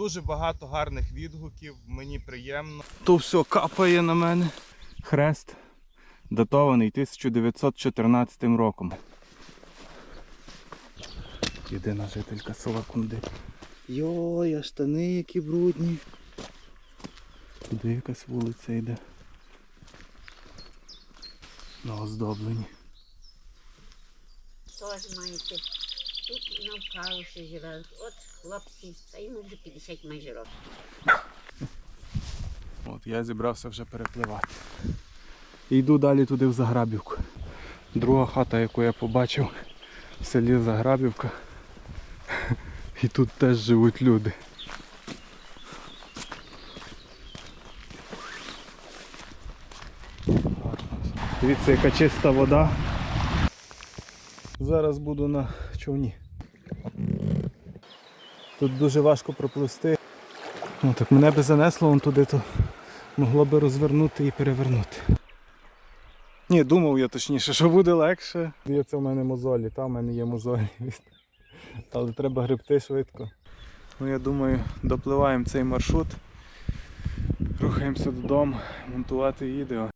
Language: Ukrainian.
Дуже багато гарних відгуків, мені приємно. То все капає на мене. Хрест датований 1914 роком. Єдина жителька села Кунди. Йой, а штани які брудні. Туди якась вулиця йде. На оздоблені. Теж маєте. Тут навкало ще живе. От хлопці, та йому вже 50 майже років. От я зібрався вже перепливати. І йду далі туди в Заграбівку. Друга хата, яку я побачив в селі Заграбівка. І тут теж живуть люди. Дивіться, яка чиста вода. Зараз буду на човні. Тут дуже важко пропливсти. Ну, так мене би занесло вон туди, то могло би розвернути і перевернути. Ні, думав я точніше, що буде легше. Це в мене мозолі, там в мене є мозолі. Але треба гребти швидко. Ну я думаю, допливаємо цей маршрут. Рухаємося додому, монтувати відео.